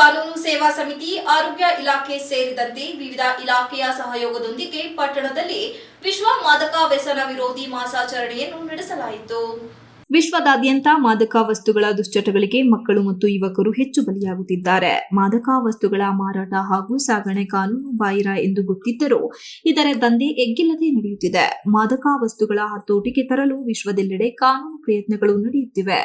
ಕಾನೂನು ಸೇವಾ ಸಮಿತಿ, ಆರೋಗ್ಯ ಇಲಾಖೆ ಸೇರಿದಂತೆ ವಿವಿಧ ಇಲಾಖೆಯ ಸಹಯೋಗದೊಂದಿಗೆ ಪಟ್ಟಣದಲ್ಲಿ ವಿಶ್ವ ಮಾದಕ ವ್ಯಸನ ವಿರೋಧಿ ಮಾಸಾಚರಣೆಯನ್ನು ನಡೆಸಲಾಯಿತು. ವಿಶ್ವದಾದ್ಯಂತ ಮಾದಕ ವಸ್ತುಗಳ ದುಶ್ಚಟಗಳಿಗೆ ಮಕ್ಕಳು ಮತ್ತು ಯುವಕರು ಹೆಚ್ಚು ಬಲಿಯಾಗುತ್ತಿದ್ದಾರೆ. ಮಾದಕ ವಸ್ತುಗಳ ಮಾರಾಟ ಹಾಗೂ ಸಾಗಣೆ ಕಾನೂನು ಬಾಹಿರ ಎಂದು ಗೊತ್ತಿದ್ದರೂ ಇದರ ದಂಧೆ ಎಗ್ಗಿಲ್ಲದೆ ನಡೆಯುತ್ತಿದೆ. ಮಾದಕ ವಸ್ತುಗಳ ಹತೋಟಿಗೆ ತರಲು ವಿಶ್ವದೆಲ್ಲೆಡೆ ಕಾನೂನು ಪ್ರಯತ್ನಗಳು ನಡೆಯುತ್ತಿವೆ.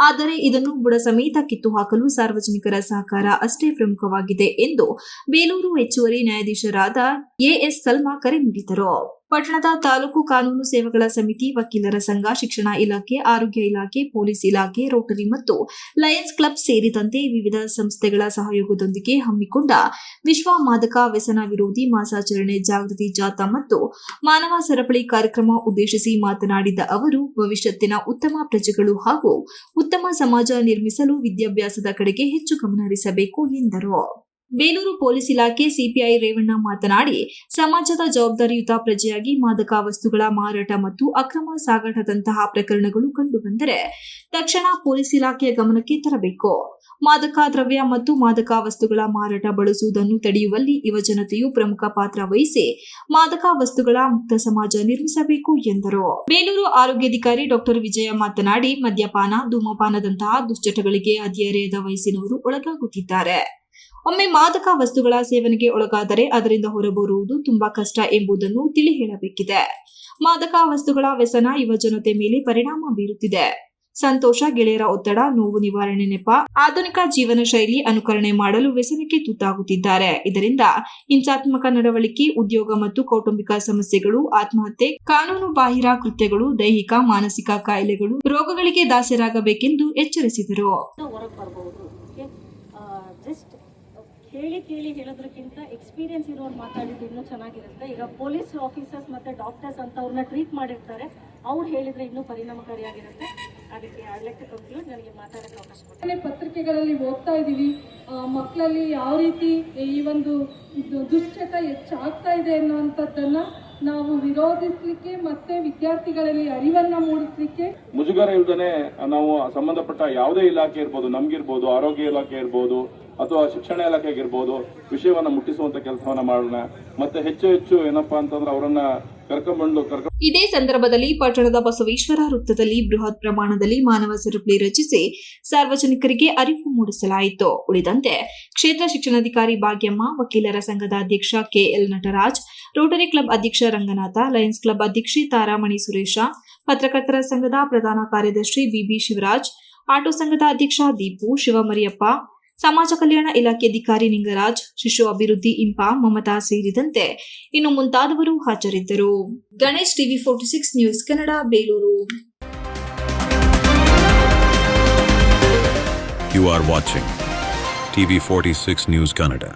ಆದರೆ ಇದನ್ನು ಬುಡ ಸಮೇತ ಕಿತ್ತು ಹಾಕಲು ಸಾರ್ವಜನಿಕರ ಸಹಕಾರ ಅಷ್ಟೇ ಪ್ರಮುಖವಾಗಿದೆ ಎಂದು ಬೇಲೂರು ಹೆಚ್ಚುವರಿ ನ್ಯಾಯಾಧೀಶರಾದ ಎಎಸ್ ಸಲ್ಮಾ ಕರೆ ನೀಡಿದರು. ಪಟ್ಟಣದ ತಾಲೂಕು ಕಾನೂನು ಸೇವೆಗಳ ಸಮಿತಿ ವಕೀಲರ ಸಂಘ, ಶಿಕ್ಷಣ ಇಲಾಖೆ, ಆರೋಗ್ಯ ಇಲಾಖೆ, ಪೊಲೀಸ್ ಇಲಾಖೆ, ರೋಟರಿ ಮತ್ತು ಲಯನ್ಸ್ ಕ್ಲಬ್ ಸೇರಿದಂತೆ ವಿವಿಧ ಸಂಸ್ಥೆಗಳ ಸಹಯೋಗದೊಂದಿಗೆ ಹಮ್ಮಿಕೊಂಡ ವಿಶ್ವ ಮಾದಕ ವ್ಯಸನ ವಿರೋಧಿ ಮಾಸಾಚರಣೆ ಜಾಗೃತಿ ಜಾಥಾ ಮತ್ತು ಮಾನವ ಸರಪಳಿ ಕಾರ್ಯಕ್ರಮ ಉದ್ದೇಶಿಸಿ ಮಾತನಾಡಿದ ಅವರು, ಭವಿಷ್ಯತ್ತಿನ ಉತ್ತಮ ಪ್ರಜೆಗಳು ಹಾಗೂ ಉತ್ತಮ ಸಮಾಜ ನಿರ್ಮಿಸಲು ವಿದ್ಯಾಭ್ಯಾಸದ ಕಡೆಗೆ ಹೆಚ್ಚು ಗಮನಹರಿಸಬೇಕು ಎಂದರು. ಬೇಲೂರು ಪೊಲೀಸ್ ಇಲಾಖೆ ಸಿಪಿಐ ರೇವಣ್ಣ ಮಾತನಾಡಿ, ಸಮಾಜದ ಜವಾಬ್ದಾರಿಯುತ ಪ್ರಜೆಯಾಗಿ ಮಾದಕ ವಸ್ತುಗಳ ಮಾರಾಟ ಮತ್ತು ಅಕ್ರಮ ಸಾಗಾಟದಂತಹ ಪ್ರಕರಣಗಳು ಕಂಡುಬಂದರೆ ತಕ್ಷಣ ಪೊಲೀಸ್ ಇಲಾಖೆಯ ಗಮನಕ್ಕೆ ತರಬೇಕು. ಮಾದಕ ದ್ರವ್ಯ ಮತ್ತು ಮಾದಕ ವಸ್ತುಗಳ ಮಾರಾಟ ಬಳಸುವುದನ್ನು ತಡೆಯುವಲ್ಲಿ ಯುವಜನತೆಯು ಪ್ರಮುಖ ಪಾತ್ರ ವಹಿಸಿ ಮಾದಕ ವಸ್ತುಗಳ ಮುಕ್ತ ಸಮಾಜ ನಿರ್ಮಿಸಬೇಕು ಎಂದರು. ಬೇಲೂರು ಆರೋಗ್ಯಾಧಿಕಾರಿ ಡಾಕ್ಟರ್ ವಿಜಯ ಮಾತನಾಡಿ, ಮದ್ಯಪಾನ, ಧೂಮಪಾನದಂತಹ ದುಶ್ಚಟಗಳಿಗೆ ಹದಿಹರೆಯದ ವಯಸ್ಸಿನವರು ಒಳಗಾಗುತ್ತಿದ್ದಾರೆ. ಒಮ್ಮೆ ಮಾದಕ ವಸ್ತುಗಳ ಸೇವನೆಗೆ ಒಳಗಾದರೆ ಅದರಿಂದ ಹೊರಬರುವುದು ತುಂಬಾ ಕಷ್ಟ ಎಂಬುದನ್ನು ತಿಳಿ ಹೇಳಬೇಕಿದೆ ಮಾದಕ ವಸ್ತುಗಳ ವ್ಯಸನ ಯುವ ಜನತೆ ಮೇಲೆ ಪರಿಣಾಮ ಬೀರುತ್ತಿದೆ. ಸಂತೋಷ, ಗೆಳೆಯರ ಒತ್ತಡ, ನೋವು ನಿವಾರಣೆ ನೆಪ, ಆಧುನಿಕ ಜೀವನ ಶೈಲಿ ಅನುಕರಣೆ ಮಾಡಲು ವ್ಯಸನಕ್ಕೆ ತುತ್ತಾಗುತ್ತಿದ್ದಾರೆ. ಇದರಿಂದ ಹಿಂಸಾತ್ಮಕ ನಡವಳಿಕೆ, ಉದ್ಯೋಗ ಮತ್ತು ಕೌಟುಂಬಿಕ ಸಮಸ್ಯೆಗಳು, ಆತ್ಮಹತ್ಯೆ, ಕಾನೂನು ಬಾಹಿರ ಕೃತ್ಯಗಳು, ದೈಹಿಕ, ಮಾನಸಿಕ ಕಾಯಿಲೆಗಳು ರೋಗಗಳಿಗೆ ದಾಸರಾಗಬೇಕೆಂದು ಎಚ್ಚರಿಸಿದರು. ಹೇಳಿ ಕೇಳಿ ಹೇಳೋದ್ರಕ್ಕಿಂತ ಎಕ್ಸ್ಪೀರಿಯನ್ಸ್ ಇರೋರು ಮಾತಾಡಿದ್ದು ಇನ್ನೂ ಚೆನ್ನಾಗಿರುತ್ತೆ. ಈಗ ಪೊಲೀಸ್ ಆಫೀಸರ್ಸ್ ಮತ್ತು ಡಾಕ್ಟರ್ಸ್ ಅಂತ ಅವ್ರನ್ನ ಟ್ರೀಟ್ ಮಾಡಿರ್ತಾರೆ. ಅವ್ರು ಹೇಳಿದರೆ ಇನ್ನೂ ಪರಿಣಾಮಕಾರಿಯಾಗಿರುತ್ತೆ. ಅದಕ್ಕೆ ಐಲೆಕ್ಟ್ ಕಂಪ್ಲೀಟ್ ನನಗೆ ಮಾತಾಡೋಕ್ಕೆ ಅವಕಾಶ ಪತ್ರಿಕೆಗಳಲ್ಲಿ ಓದ್ತಾ ಇದ್ದೀವಿ. ಮಕ್ಕಳಲ್ಲಿ ಯಾವ ರೀತಿ ಈ ಒಂದು ದುಶ್ಚಟ ಹೆಚ್ಚಾಗ್ತಾ ಇದೆ ಅನ್ನುವಂಥದ್ದನ್ನ ನಾವು ವಿರೋಧಿಸಲಿಕ್ಕೆ ಮತ್ತೆ ವಿದ್ಯಾರ್ಥಿಗಳಲ್ಲಿ ಅರಿವನ್ನ ಮೂಡಿಸಲಿಕ್ಕೆ ಮುಜುಗರ ಇಲ್ದನೆ ನಾವು ಸಂಬಂಧಪಟ್ಟ ಯಾವುದೇ ಇಲಾಖೆ ಇರ್ಬೋದು ನಮ್ಗಿರ್ಬೋದು ಆರೋಗ್ಯ ಇಲಾಖೆ ಇರ್ಬೋದು ಅಥವಾ ಶಿಕ್ಷಣ ಇಲಾಖೆಗಿರ್ಬೋದು ವಿಷಯವನ್ನ ಮುಟ್ಟಿಸುವಂತ ಕೆಲಸವನ್ನ ಮಾಡೋಣ. ಮತ್ತೆ ಹೆಚ್ಚು ಹೆಚ್ಚು ಏನಪ್ಪಾ ಅಂತಂದ್ರೆ ಅವರನ್ನ ಕರ್ಕೊಂಡ್ಬಂದು ಕರ್ಕ ಇದೇ ಸಂದರ್ಭದಲ್ಲಿ ಪಟ್ಟಣದ ಬಸವೇಶ್ವರ ವೃತ್ತದಲ್ಲಿ ಬೃಹತ್ ಪ್ರಮಾಣದಲ್ಲಿ ಮಾನವ ಸರಪಳಿ ರಚಿಸಿ ಸಾರ್ವಜನಿಕರಿಗೆ ಅರಿವು ಮೂಡಿಸಲಾಯಿತು. ಉಳಿದಂತೆ ಕ್ಷೇತ್ರ ಶಿಕ್ಷಣಾಧಿಕಾರಿ ಭಾಗ್ಯಮ್ಮ ವಕೀಲರ ಸಂಘದ ಅಧ್ಯಕ್ಷ ಕೆಎಲ್ ನಟರಾಜ್ ರೋಟರಿ ಕ್ಲಬ್ ಅಧ್ಯಕ್ಷ ರಂಗನಾಥ, ಲಯನ್ಸ್ ಕ್ಲಬ್ ಅಧ್ಯಕ್ಷೆ ತಾರಾಮಣಿ ಸುರೇಶ, ಪತ್ರಕರ್ತರ ಸಂಘದ ಪ್ರಧಾನ ಕಾರ್ಯದರ್ಶಿ ಬಿಬಿ ಶಿವರಾಜ್, ಆಟೋ ಸಂಘದ ಅಧ್ಯಕ್ಷ ದೀಪು ಶಿವಮರಿಯಪ್ಪ, ಸಮಾಜ ಕಲ್ಯಾಣ ಇಲಾಖೆ ಅಧಿಕಾರಿ ನಿಂಗರಾಜ್, ಶಿಶು ಅಭಿವೃದ್ಧಿ ಇಂಪಾ ಮಮತಾ ಸೇರಿದಂತೆ ಇನ್ನು ಮುಂತಾದವರು ಹಾಜರಿದ್ದರು Ganesh TV forty six news Kannada, Belur You are watching TV46 News Canada.